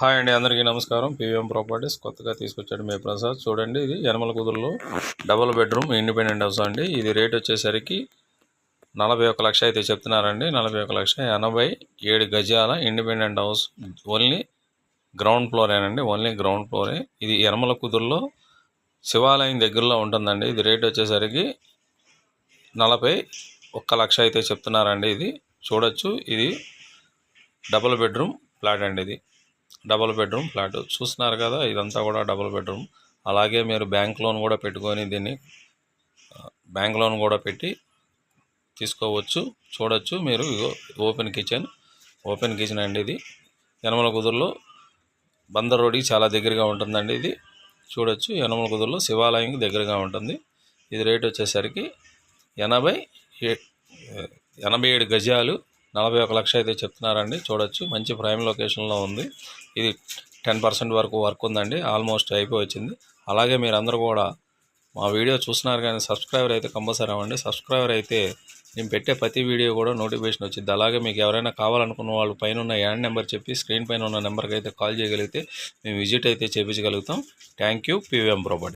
Hi అండి అందరికీ నమస్కారం. పీవీఎం ప్రాపర్టీస్ కొత్తగా తీసుకొచ్చాడు మే ప్రసాద్. చూడండి ఇది యనమల కుదురులో డబుల్ బెడ్రూమ్ ఇండిపెండెంట్ హౌస్ అండి. ఇది రేట్ వచ్చేసరికి నలభై ఒక లక్ష అయితే చెప్తున్నారండి. నలభై ఒక లక్ష ఎనభై ఏడు గజాల ఇండిపెండెంట్ హౌస్ ఓన్లీ గ్రౌండ్ ఫ్లోరేనండి. ఓన్లీ గ్రౌండ్ ఫ్లోరే. ఇది యనమల కుదురులో శివాలయం దగ్గరలో ఉంటుందండి. ఇది రేట్ వచ్చేసరికి నలభై ఒక్క లక్ష అయితే చెప్తున్నారండి. ఇది చూడొచ్చు. ఇది డబుల్ బెడ్రూమ్ ఫ్లాట్ అండి ఇది. Double bedroom flat. చూస్తున్నారు కదా ఇదంతా కూడా డబుల్ బెడ్రూమ్. అలాగే మీరు బ్యాంక్ లోన్ కూడా పెట్టుకొని దీన్ని బ్యాంక్ లోన్ కూడా పెట్టి తీసుకోవచ్చు చూడొచ్చు మీరు. ఓపెన్ కిచెన్ ఓపెన్ కిచెన్ అండి ఇది. యనమల కుదురులో బందర్ రోడ్కి చాలా దగ్గరగా ఉంటుందండి ఇది. చూడొచ్చు యనమల కుదురులో శివాలయంకి దగ్గరగా ఉంటుంది. ఇది రేట్ వచ్చేసరికి ఎనభై ఏ ఎనభై ఏడు గజాలు నలభై ఒక లక్ష అయితే చెప్తున్నారండి. చూడొచ్చు మంచి ప్రైమ్ లొకేషన్లో ఉంది. ఇది టెన్ పర్సెంట్ వరకు వర్క్ ఉందండి ఆల్మోస్ట్ అయిపోయి వచ్చింది అలాగే మీరందరూ కూడా మా వీడియో చూస్తున్నారు కానీ సబ్స్క్రైబర్ అయితే కంపల్సరీ అవ్వండి. సబ్స్క్రైబర్ అయితే నేను పెట్టే ప్రతి వీడియో కూడా నోటిఫికేషన్ వచ్చింది. అలాగే మీకు ఎవరైనా కావాలనుకున్న వాళ్ళు పైన ఉన్న యాడ్ నెంబర్ చెప్పి స్క్రీన్ పైన ఉన్న నెంబర్కి అయితే కాల్ చేయగలిగితే మేము విజిట్ అయితే చేయించగలుగుతాం థ్యాంక్ యూ పీవీఎం ప్రాపర్టీ.